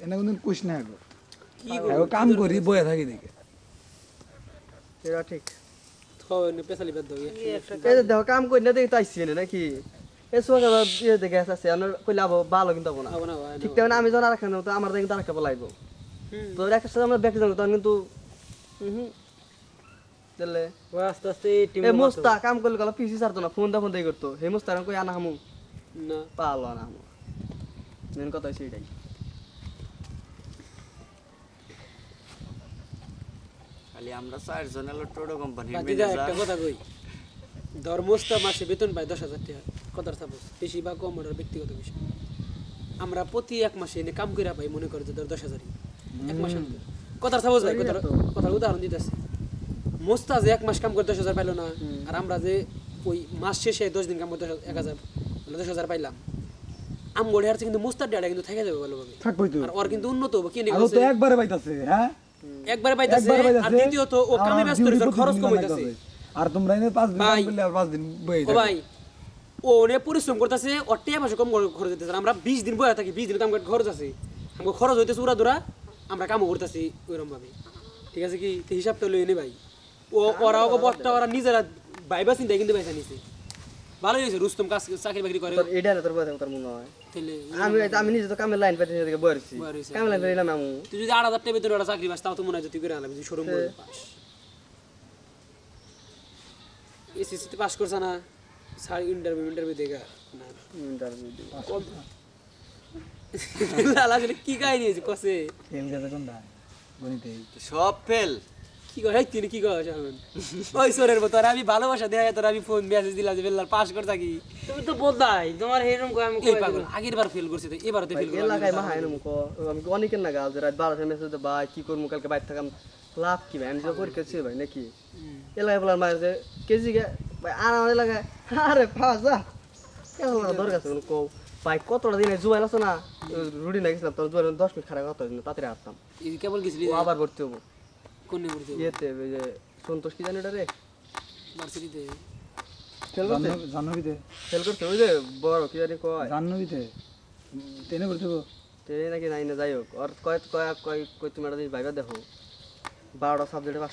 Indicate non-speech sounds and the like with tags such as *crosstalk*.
এনে- কোনদিন কুছ না গো কি হ্যাঁ, কাম করি বয়ে থাকি দেখে এটা ঠিক। দেখো কাম করি না দেখি তাইছি না নাকি? দেখে আছে কইলে আবার ভালো কিন্তু না। ঠিক তেমন আমি যখন আর তো আমার দেখি তার খাব লাগবো তো একটা সাথে আমরা ব্যাকে যাব তখন কিন্তু হুম দিলে আস্তে আস্তে টিম এ মুস্তা কাম করলে গেল পিসি সারতো না ফোন দা ফোন দিয়ে করতো হে মুস্তা কই আনা হামু না। পালো আনা হামু মেন কথা হচ্ছে এটাই। খালি আমরা চারজন এলো টোটো কোম্পানির যা একটা কথা কই ধর্মস্থ মাসে বেতন পায় দশ হাজার টাকা কথার সাপোজ বেশি বা কম ওটার ব্যক্তিগত বিষয়। আমরা প্রতি এক মাসে এনে কাম করে পাই মনে করে যে ধর দশ হাজারই এক মাস কথার সাপোজ ভাই কথার কথার উদাহরণ দিতেছে। মোস্তা যে এক মাস কাম করে দশ হাজার পাইলো না আর আমরা যে ওই মাস শেষে দশ দিন কাম করে দশ এক হাজার দশ হাজার পাইলাম হারছে কিন্তু মোস্তার ডেটা কিন্তু থেকে যাবে ভালোভাবে থাকবই তো। আর ওর কিন্তু উন্নত হবে কি তো একবারে পাইতাছে হ্যাঁ? একবারে পাইতাছে আর দ্বিতীয়ত ও কামে ব্যস্ত খরচ প্রতিদিন কম লাগতাছে। হইতাছে আর তোমরা এনে পাঁচ দিন করলে আর পাঁচ দিন ও ভাই ও অনেক পরিশ্রম করতেছে ওর মাসে কম খরচ হইতেছে আমরা বিশ দিন বয়ে থাকি বিশ দিন কাম করে খরচ আছে। আমাকে খরচ হইতেছে উড়া দুরা আমরা কামও করতেছি ওইরকম ভাবে। ঠিক আছে কি? হিসাবটা লই নে ভাই। ও ওরা ওরা নিজেরা ভাইবা চিন্তা কিন্তু পয়সা নিছে। ভালোই হয়েছে রুস্তম কাজ চাকরি বাকরি করে। এটা না তোর কথা তোর মনে হয়? আমি আমি নিজে তো কামের লাইন পাইতে কামের লাইন পাইলাম আমি। তুই যদি আট হাজার টাকা বেতনে ওরা চাকরি পাস তাও তো মনে হয় তুই করে আনলাম তুই শোরুম পাস। এসএসসি পাস করছ না সাড়ে ইন্টারভিউ ইন্টারভিউ দেখা না ইন্টারভিউ *laughs* লালা কি গাই নিয়েছে কসে। তেল গেছে কোনটা? গণিতে। সব ফেল কি এই তিনি কি শামিন ওই সোরের মতো। আর আমি ভালোবাসা দেয়া তোর আমি ফোন মেসেজ দিলাম যে বেল্লার পাস করে থাকি তুমি তো বোধাই তোমার এরকম কই আমি এই পাগল আগের বার ফেল করছে তো এবারও তো ফেল করলাম এলাকায় মাহাই না মুখ আমি অনেকের না গাল রাত মেসেজ দে ভাই কি করব কালকে বাইর থাকাম লাভ কি ভাই? আমি যে পরীক্ষা ছিল ভাই নাকি? এলাকায় বলার যে কেজি গে ভাই আর আমার এলাকায় আরে পাওয়া যা কেমন দরকার আছে কও। ভাই কতটা দিনে জুয়াইল আছে না রুটি না গেছিলাম তখন জুয়াইল দশ মিনিট খারাপ কথা তাড়াতাড়ি আসতাম। কেবল গেছিলি আবার ভর্তি হব। কোন নিয়ে ইয়েতে ওই যে সন্তোষ কি জানি ওটা রে ভার্সিটিতে ফেল করছে? জাহ্নবীতে। ফেল করছে? ওই যে বড় কি জানি কয়। জাহ্নবীতে। টেনে পড়তে ট্রেনে নাকি নাই না যাই হোক। আর কয় কয় কয় কয় তুমি একটা জিনিস ভাইবা দেখো। বারোটা সাবজেক্টে পাস